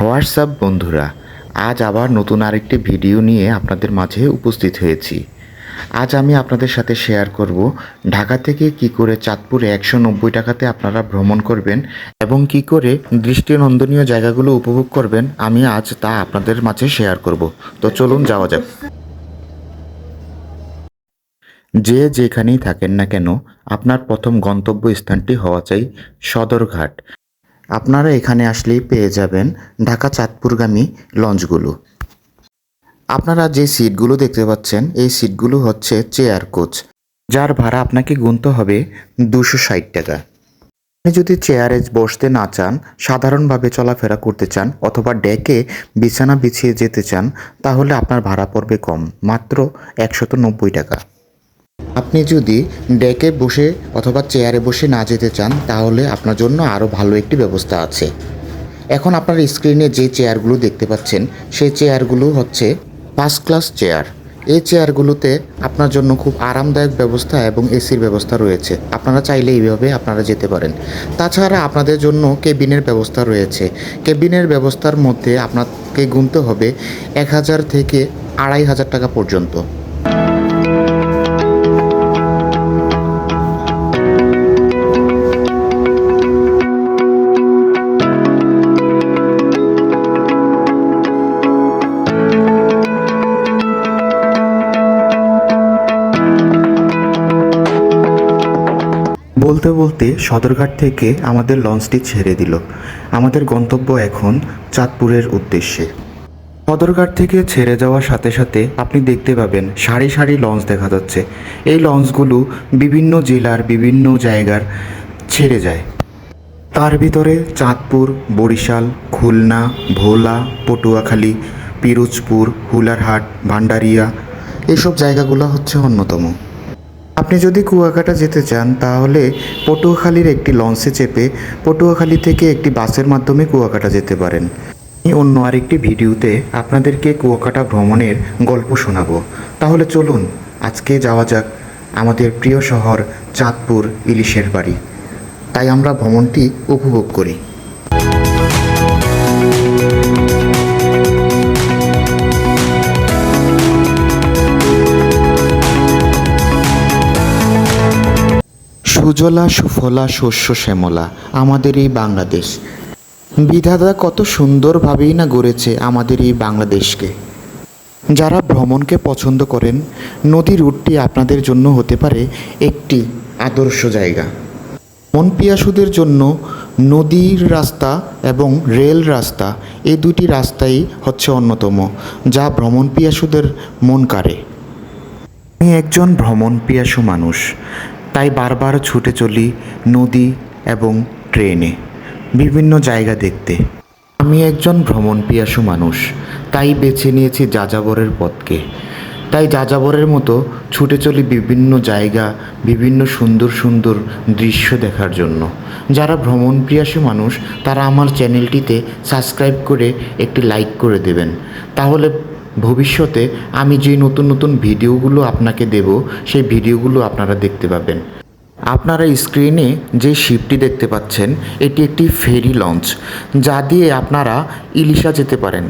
WhatsApp বন্ধুরা, আজ আবার নতুন আরেকটি ভিডিও নিয়ে আপনাদের মাঝে উপস্থিত হয়েছি। আজ আমি আপনাদের সাথে শেয়ার করব ঢাকা থেকে কি করে চাঁদপুরে একশো নব্বই টাকাতে আপনারা ভ্রমণ করবেন এবং কি করে দৃষ্টিনন্দনীয় জায়গাগুলো উপভোগ করবেন, আমি আজ তা আপনাদের মাঝে শেয়ার করব। তো চলুন যাওয়া যাক। যে যেখানেই থাকেন না কেন, আপনার প্রথম গন্তব্য স্থানটি হওয়া চাই সদরঘাট। আপনারা এখানে আসলেই পেয়ে যাবেন ঢাকা চাঁদপুরগামী লঞ্চগুলো। আপনারা যে সিটগুলো দেখতে পাচ্ছেন, এই সিটগুলো হচ্ছে চেয়ার কোচ, যার ভাড়া আপনাকে গুনতে হবে দুশো ষাট টাকা। আপনি যদি চেয়ারে বসতে না চান, সাধারণভাবে চলাফেরা করতে চান, অথবা ডেকে বিছানা বিছিয়ে যেতে চান, তাহলে আপনার ভাড়া পড়বে কম, মাত্র একশত নব্বই টাকা। আপনি যদি ডেকে বসে অথবা চেয়ারে বসে না যেতে চান, তাহলে আপনার জন্য আরও ভালো একটি ব্যবস্থা আছে। এখন আপনার স্ক্রিনে যে চেয়ারগুলো দেখতে পাচ্ছেন, সেই চেয়ারগুলো হচ্ছে ফার্স্ট ক্লাস চেয়ার। এই চেয়ারগুলোতে আপনার জন্য খুব আরামদায়ক ব্যবস্থা এবং এসির ব্যবস্থা রয়েছে। আপনারা চাইলে এইভাবে আপনারা যেতে পারেন। তাছাড়া আপনাদের জন্য কেবিনের ব্যবস্থা রয়েছে। কেবিনের ব্যবস্থার মধ্যে আপনাকে গুনতে হবে এক হাজার থেকে আড়াই হাজার টাকা পর্যন্ত। বলতে বলতে সদরঘাট থেকে আমাদের লঞ্চটি ছেড়ে দিল। আমাদের গন্তব্য এখন চাঁদপুরের উদ্দেশ্যে। সদরঘাট থেকে ছেড়ে যাওয়ার সাথে সাথে আপনি দেখতে পাবেন সারি সারি লঞ্চ দেখা যাচ্ছে। এই লঞ্চগুলো বিভিন্ন জেলার বিভিন্ন জায়গার ছেড়ে যায়। তার ভিতরে চাঁদপুর, বরিশাল, খুলনা, ভোলা, পটুয়াখালী, পিরোজপুর, হুলারহাট ভান্ডারিয়া এসব জায়গাগুলো হচ্ছে অন্যতম। আপনি যদি কুয়াকাটা যেতে চান, তাহলে পটুয়াখালীর একটি লঞ্চে চেপে পটুয়াখালী থেকে একটি বাসের মাধ্যমে কুয়াকাটা যেতে পারেন। আমি অন্য আরেকটি ভিডিওতে আপনাদেরকে কুয়াকাটা ভ্রমণের গল্প শোনাবো। তাহলে চলুন, আজকে যাওয়া যাক আমাদের প্রিয় শহর চাঁদপুর ইলিশের বাড়ি। তাই আমরা ভ্রমণটি উপভোগ করি। সুজলা, সুফলা, শস্য, শ্যামলা, আমাদের এই বাংলাদেশ। বিধাতা কত সুন্দরভাবেই না গড়েছে আমাদের এই বাংলাদেশকে। যারা ভ্রমণকে পছন্দ করেন নদী রুটটি আপনাদের জন্য হতে পারে একটি আদর্শ জায়গা। মন পিয়াসুদের জন্য নদীর রাস্তা এবং রেল রাস্তা এই দুটি রাস্তাই হচ্ছে অন্যতম, যা ভ্রমণ পিয়াসুদের মন কাড়ে। আমি একজন ভ্রমণ পিয়াসু মানুষ। তাই বারবার ছুটে চলি নদী এবং ট্রেনে, বিভিন্ন জায়গা দেখতে। আমি একজন ভ্রমণ পিয়াসু মানুষ, তাই বেছে নিয়েছি যাযাবরের পথকে। তাই যাযাবরের মতো ছুটে চলি বিভিন্ন জায়গা, বিভিন্ন সুন্দর সুন্দর দৃশ্য দেখার জন্য। যারা ভ্রমণ পিয়াসু মানুষ, তারা আমার চ্যানেলটিতে সাবস্ক্রাইব করে একটি লাইক করে দেবেন। তাহলে ভবিষ্যতে আমি যে নতুন নতুন ভিডিওগুলো আপনাকে দেব, সেই ভিডিওগুলো আপনারা দেখতে পাবেন। আপনারা স্ক্রিনে যে শিপটি দেখতে পাচ্ছেন, এটি একটি ফেরি লঞ্চ যা দিয়ে আপনারা ইলিশা যেতে পারেন।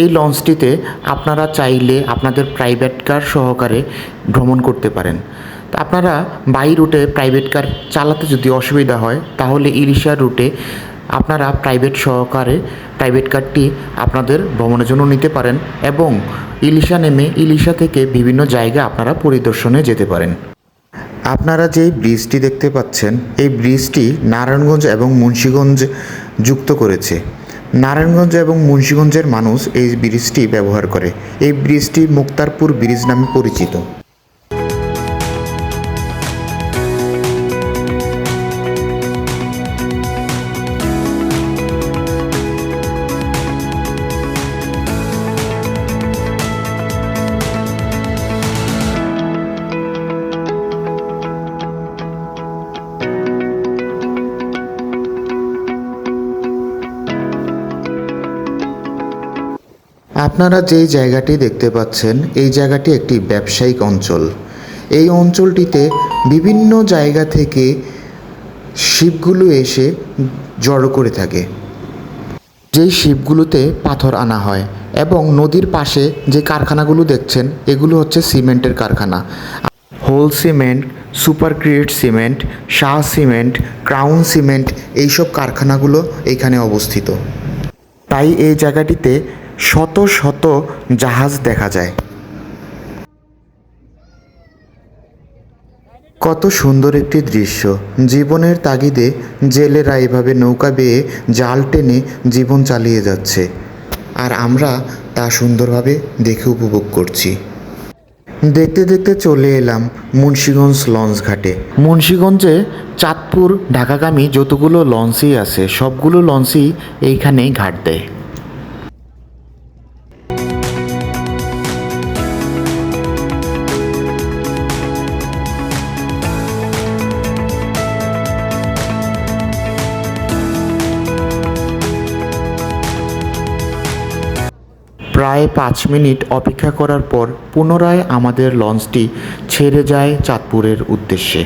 এই লঞ্চটিতে আপনারা চাইলে আপনাদের প্রাইভেট কার সহকারে ভ্রমণ করতে পারেন। আপনারা বাই রুটে প্রাইভেট কার চালাতে যদি অসুবিধা হয়, তাহলে ইলিশা রুটে আপনারা প্রাইভেট সহকারে প্রাইভেট কারটি আপনাদের ভ্রমণের জন্য নিতে পারেন এবং ইলিশা নেমে ইলিশা থেকে বিভিন্ন জায়গা আপনারা পরিদর্শনে যেতে পারেন। আপনারা যে ব্রিজটি দেখতে পাচ্ছেন, এই ব্রিজটি নারায়ণগঞ্জ এবং মুন্সীগঞ্জ যুক্ত করেছে। নারায়ণগঞ্জ এবং মুন্সীগঞ্জের মানুষ এই ব্রিজটি ব্যবহার করে। এই ব্রিজটি মুক্তারপুর ব্রিজ নামে পরিচিত। আপনারা যেই জায়গাটি দেখতে পাচ্ছেন, এই জায়গাটি একটি ব্যবসায়িক অঞ্চল। এই অঞ্চলটিতে বিভিন্ন জায়গা থেকে শিপগুলো এসে জড়ো করে থাকে। যেই শিপগুলোতে পাথর আনা হয় এবং নদীর পাশে যে কারখানাগুলো দেখছেন, এগুলো হচ্ছে সিমেন্টের কারখানা। Whole cement, super create cement, Shah cement, crown cement, এইসব কারখানাগুলো এখানে অবস্থিত। তাই এই জায়গাটিতে শত শত জাহাজ দেখা যায়। কত সুন্দর একটি দৃশ্য। জীবনের তাগিদে জেলেরা এভাবে নৌকা বেয়ে জাল টেনে জীবন চালিয়ে যাচ্ছে। আর আমরা তা সুন্দরভাবে দেখে উপভোগ করছি। দেখতে দেখতে চলে এলাম মুন্সীগঞ্জ লঞ্চ ঘাটে। মুন্সীগঞ্জে চাঁদপুর, ঢাকাগামী যতগুলো লঞ্চই আছে, সবগুলো লঞ্চই এইখানেই ঘাট দেয়। প্রায় পাঁচ মিনিট অপেক্ষা করার পর পুনরায় আমাদের লঞ্চটি ছেড়ে যায় চাঁদপুরের উদ্দেশ্যে।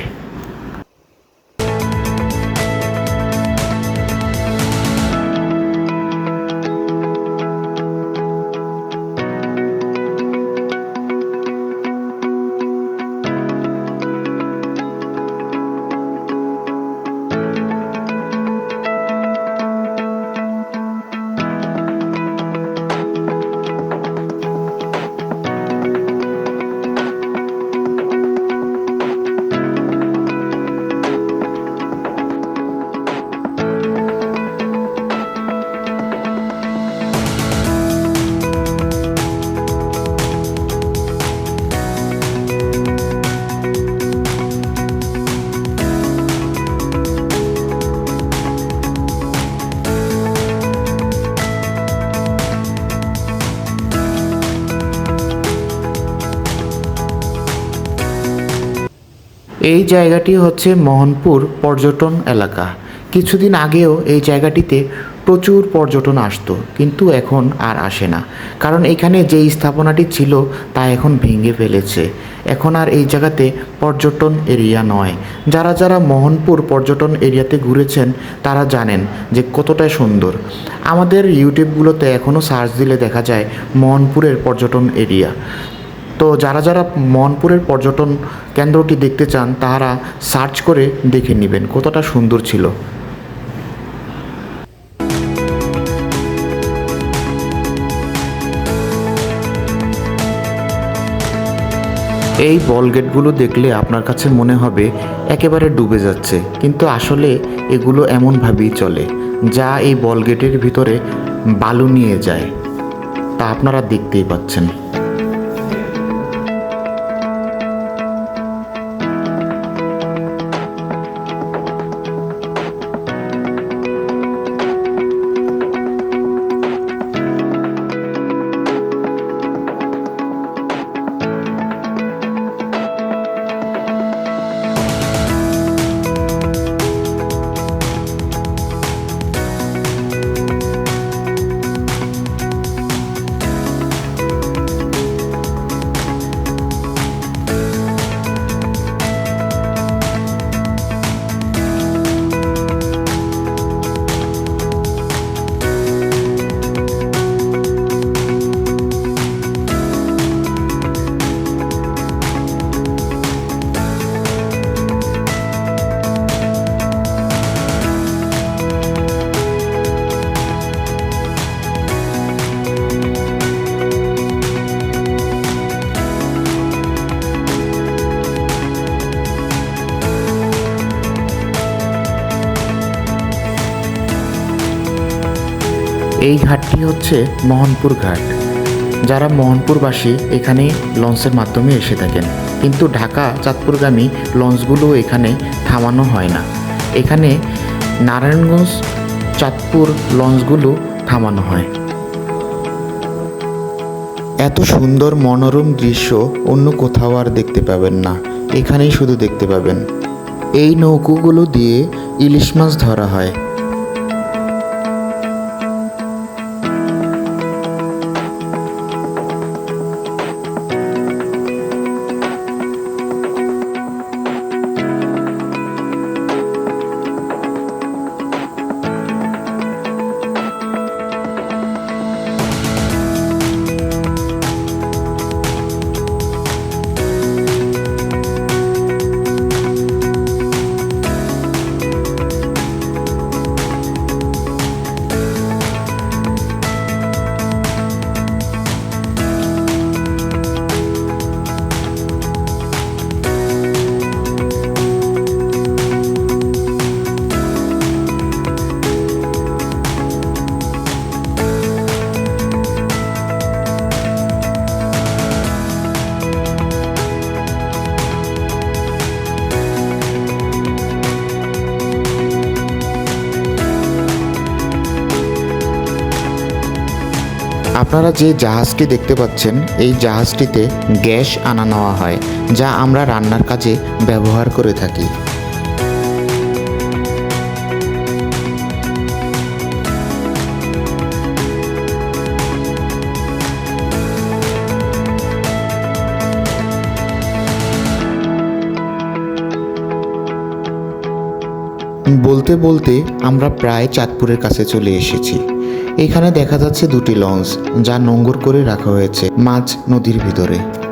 এই জায়গাটি হচ্ছে মোহনপুর পর্যটন এলাকা। কিছুদিন আগেও এই জায়গাটিতে প্রচুর পর্যটন আসতো, কিন্তু এখন আর আসে না। কারণ এখানে যে স্থাপনাটি ছিল তা এখন ভেঙে ফেলেছে। এখন আর এই জায়গাতে পর্যটন এরিয়া নয়। যারা যারা মোহনপুর পর্যটন এরিয়াতে ঘুরেছেন, তারা জানেন যে কতটা সুন্দর। আমাদের ইউটিউবগুলোতে এখনও সার্চ দিলে দেখা যায় মোহনপুরের পর্যটন এরিয়া। তো যারা যারা মনপুরের পর্যটন কেন্দ্রটি দেখতে চান, তারা সার্চ করে দেখে নেবেন কতটা সুন্দর ছিল। এই বল গেটগুলো দেখলে আপনার কাছে মনে হবে একেবারে ডুবে যাচ্ছে, কিন্তু আসলে এগুলো এমনভাবেই চলে, যা এই বল গেটের ভিতরে বালু নিয়ে যায়, তা আপনারা দেখতেই পাচ্ছেন। এই ঘাটটি হচ্ছে মোহনপুর ঘাট। যারা মোহনপুরবাসী এখানে লঞ্চের মাধ্যমে এসে থাকেন। কিন্তু ঢাকা, চাঁদপুরগামী লঞ্চগুলো এখানে থামানো হয় না। এখানে নারায়ণগঞ্জ, চাঁদপুর লঞ্চগুলো থামানো হয়। এত সুন্দর মনোরম দৃশ্য অন্য কোথাও আর দেখতে পাবেন না। এখানেই শুধু দেখতে পাবেন। এই নৌকোগুলো দিয়ে ইলিশ মাছ ধরা হয়। আপনারা যে জাহাজটি দেখতে পাচ্ছেন, এই জাহাজটিতে গ্যাস আনা নেওয়া হয়, যা আমরা রান্নার কাজে ব্যবহার করে থাকি। বলতে বলতে আমরা প্রায় চাঁদপুরের কাছে চলে এসেছি। এখানে দেখা যাচ্ছে দুটি লঞ্চ যা নোঙ্গর করে রাখা হয়েছে মাছ নদীর ভিতরে।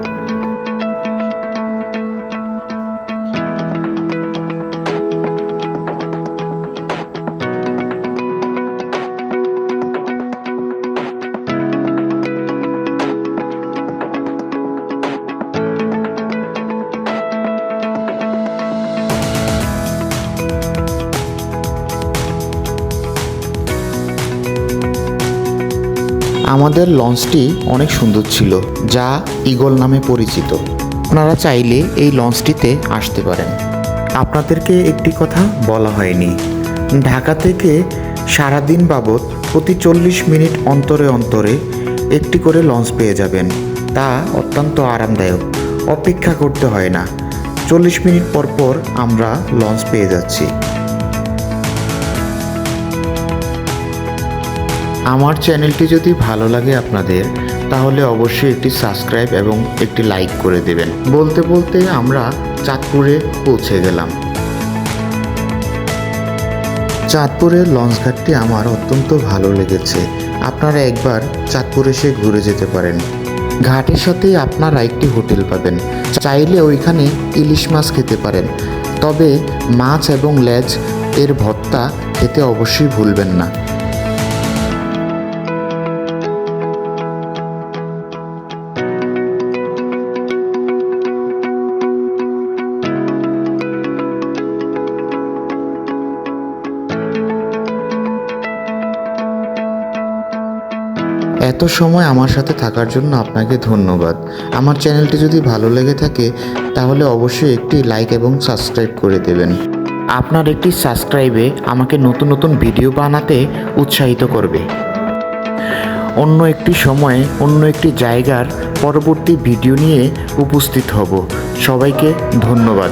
আমাদের লঞ্চটি অনেক সুন্দর ছিল, যা ইগল নামে পরিচিত। আপনারা চাইলে এই লঞ্চটিতে আসতে পারেন। আপনাদেরকে একটি কথা বলা হয়নি। ঢাকা থেকে সারাদিন বাবদ প্রতি চল্লিশ মিনিট অন্তরে অন্তরে একটি করে লঞ্চ পেয়ে যাবেন। তা অত্যন্ত আরামদায়ক, অপেক্ষা করতে হয় না। চল্লিশ মিনিট পর পর আমরা লঞ্চ পেয়ে যাচ্ছি। আমার চ্যানেলটি যদি ভালো লাগে আপনাদের, তাহলে অবশ্যই একটি সাবস্ক্রাইব এবং একটি লাইক করে দেবেন। বলতে বলতে আমরা চাঁদপুরে পৌঁছে গেলাম। চাঁদপুরের লঞ্চঘাটটি আমার অত্যন্ত ভালো লেগেছে। আপনারা একবার চাঁদপুর এসে ঘুরে যেতে পারেন। ঘাটের সাথে আপনারা একটি হোটেল পাবেন। চাইলে ওইখানে ইলিশ মাছ খেতে পারেন। তবে মাছ এবং লেজ এর ভর্তা খেতে অবশ্যই ভুলবেন না। এত সময় আমার সাথে থাকার জন্য আপনাকে ধন্যবাদ। আমার চ্যানেলটি যদি ভালো লেগে থাকে, তাহলে অবশ্যই একটি লাইক এবং সাবস্ক্রাইব করে দেবেন। আপনার একটি সাবস্ক্রাইবে আমাকে নতুন নতুন ভিডিও বানাতে উৎসাহিত করবে। অন্য একটি সময়ে, অন্য একটি জায়গার পরবর্তী ভিডিও নিয়ে উপস্থিত হব। সবাইকে ধন্যবাদ।